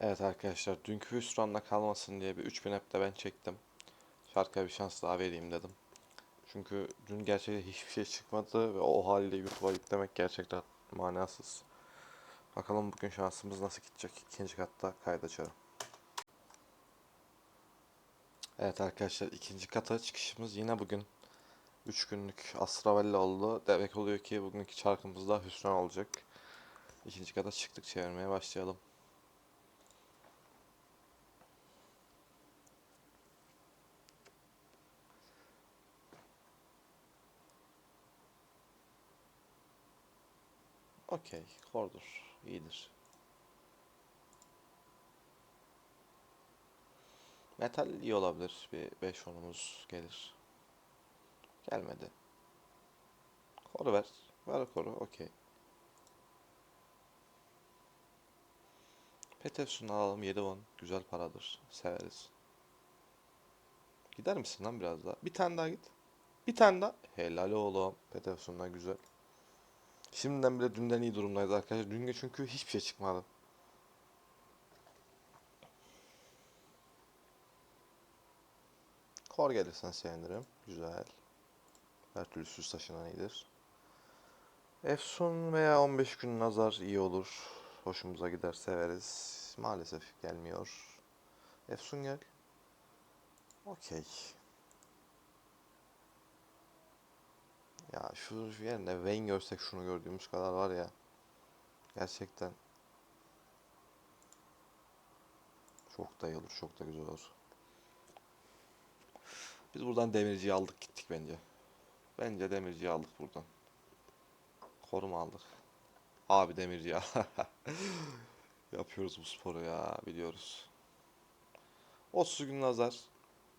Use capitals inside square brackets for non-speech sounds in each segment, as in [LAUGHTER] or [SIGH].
Evet arkadaşlar dünkü hüsranla kalmasın diye bir 3000 app de ben çektim. Şarkıya bir şans daha vereyim dedim. Çünkü dün gerçekten hiçbir şey çıkmadı ve o haliyle YouTube'a yüklemek gerçekten manasız. Bakalım bugün şansımız nasıl gidecek. İkinci katta kaydaçarım. Evet arkadaşlar ikinci kata çıkışımız yine bugün 3 günlük Asravelli oldu. Demek oluyor ki bugünkü çarkımız da hüsran olacak. İkinci kata çıktık çevirmeye başlayalım. Okey, kordur. iyidir. Metal iyi olabilir. Bir 5 onumuz gelir. Gelmedi. Koru ver. Ver koru. Okey. Petersun'u alalım. 7 won. Güzel paradır. Severiz. Gider misin lan biraz daha? Bir tane daha git. Bir tane daha. Helal oğlum. Petersun'dan güzel. Şimdiden bile dünden iyi durumdayız arkadaşlar. Dün çünkü hiçbir şey çıkmadı. Kor gelirsen sevinirim. Güzel. Her türlü süs taşınan iyidir. Efsun veya 15 gün nazar iyi olur. Hoşumuza gider severiz. Maalesef gelmiyor. Efsun gel. Okey. Ya şu yerine Vayne görsek şunu gördüğümüz kadar var ya. Gerçekten. Çok da iyi olur. Çok da güzel olur. Biz buradan demirciyi aldık gittik bence. Bence demirciyi aldık buradan. Koruma aldık. Abi demirci ya. [LAUGHS] Yapıyoruz bu sporu ya biliyoruz. 30 gün nazar.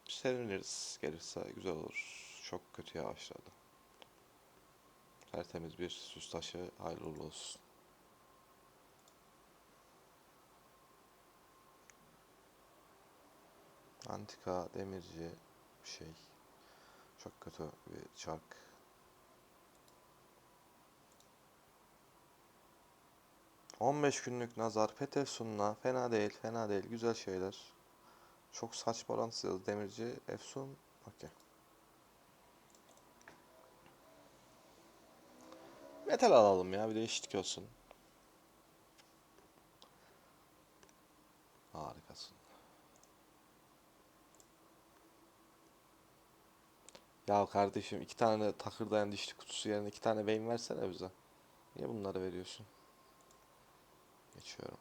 Seviniriz gelirse güzel olur. Çok kötü yavaşladı. Tertemiz bir süs taşı hayırlı olsun. Antika, demirci bir şey. Çok kötü bir çark. On beş günlük nazar Petersun'la fena değil, fena değil. Güzel şeyler. Çok saçma orantısız demirci, Efsun. Okey. Metal alalım ya bir değişiklik olsun. Harikasın. Ya kardeşim iki tane takırdayan dişli kutusu yerine iki tane beyin versene bize. Niye bunları veriyorsun? Geçiyorum.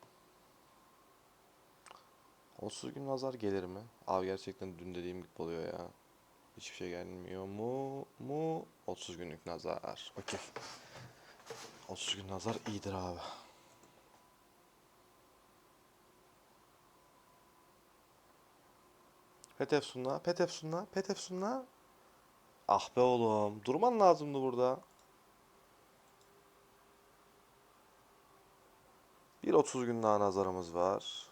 30 gün nazar gelir mi? Abi gerçekten dün dediğim gibi oluyor ya. Hiçbir şey gelmiyor mu? Mu? 30 günlük nazar. Okey. 30 gün nazar iyidir abi. Petef sunna, Petef sunna, Petef sunna. Ah be oğlum, durman lazımdı burada. Bir 30 gün daha nazarımız var.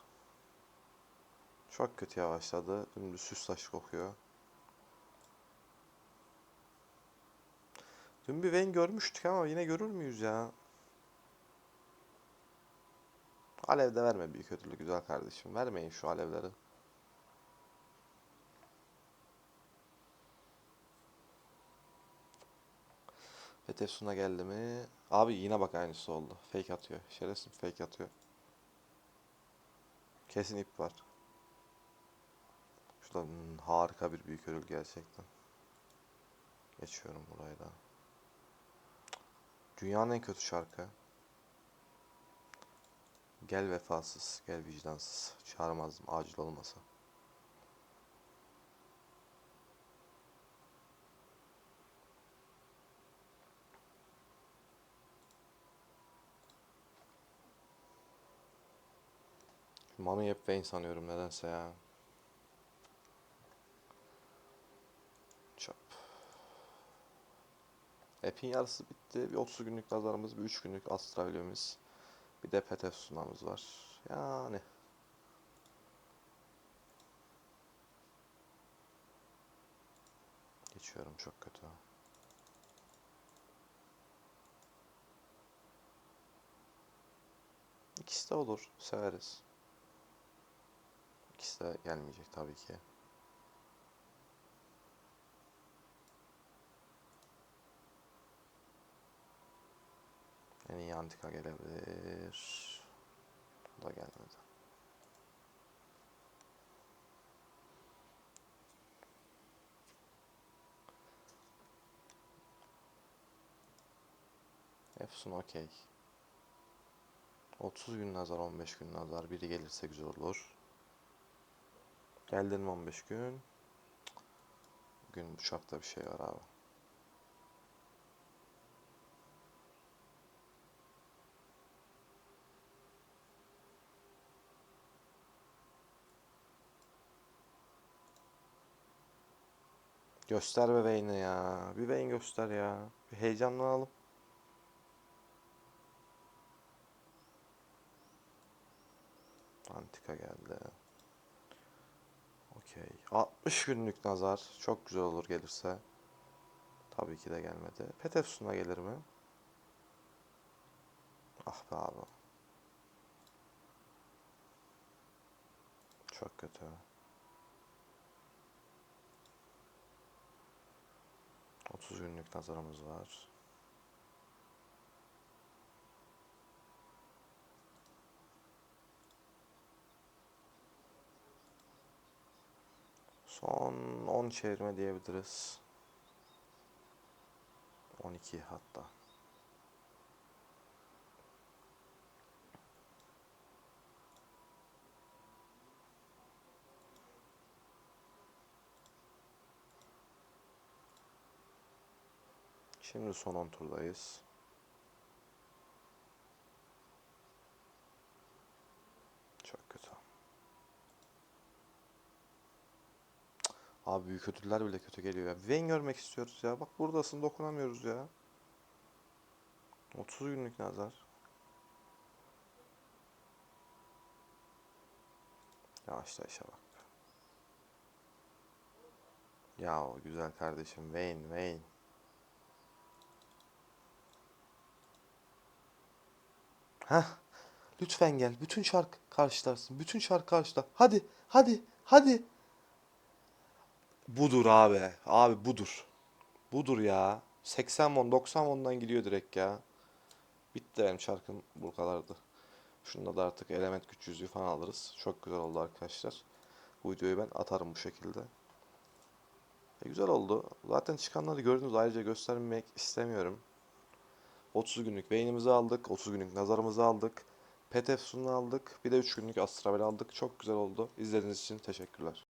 Çok kötü yavaşladı. Dümdüz süs taşı kokuyor. Dün bir Vayne görmüştük ama yine görür müyüz ya? Alev de verme büyük ödülü güzel kardeşim. Vermeyin şu alevleri. Petefsun'a geldi mi? Abi yine bak aynısı oldu. Fake atıyor. Şerefsiz fake atıyor. Kesin ip var. Şurada hmm, harika bir büyük ödül gerçekten. Geçiyorum burayı da. Dünyanın en kötü şarkı. Gel vefasız, gel vicdansız. Çağırmazdım acil olmasa. Mami hep Vayne sanıyorum nedense ya. App'in yarısı bitti. Bir 30 günlük nazarımız, bir 3 günlük astralimiz. Bir de PTF sunamız var. Yani. Geçiyorum çok kötü. İkisi de olur. Severiz. ikisi de gelmeyecek tabii ki. En iyi antika gelebilir. Bu da gelmedi. Efsun okey. 30 gün nazar, 15 gün nazar. Biri gelirse güzel olur. Geldin mi 15 gün? Bugün uçakta bir şey var abi. Göster be Vayne'i ya. Bir Vayne göster ya. Bir heyecanlanalım. Antika geldi. Okey. 60 günlük nazar. Çok güzel olur gelirse. Tabii ki de gelmedi. Pet Efsun'a gelir mi? Ah be abi. Çok kötü. Otuz günlük nazarımız var. Son 10 çevirme diyebiliriz. 12 hatta. Şimdi son 10 turdayız. Çok kötü. Abi büyük ödüller bile kötü geliyor ya. Vayne görmek istiyoruz ya. Bak buradasın dokunamıyoruz ya. 30 günlük nazar. Yavaşla işe bak. Ya güzel kardeşim Vayne Vayne. Heh. Lütfen gel. Bütün şarkı karşılarsın. Bütün şarkı karşıla. Hadi. Hadi. Hadi. Budur abi. Abi budur. Budur ya. 80 won 90 won'dan gidiyor direkt ya. Bitti benim şarkım bu kadardı. Şunda da artık element güç yüzüğü falan alırız. Çok güzel oldu arkadaşlar. Bu videoyu ben atarım bu şekilde. E, güzel oldu. Zaten çıkanları gördünüz. Ayrıca göstermek istemiyorum. 30 günlük beynimizi aldık. 30 günlük nazarımızı aldık. Pet Efsun'u aldık. Bir de 3 günlük Astravel aldık. Çok güzel oldu. İzlediğiniz için teşekkürler.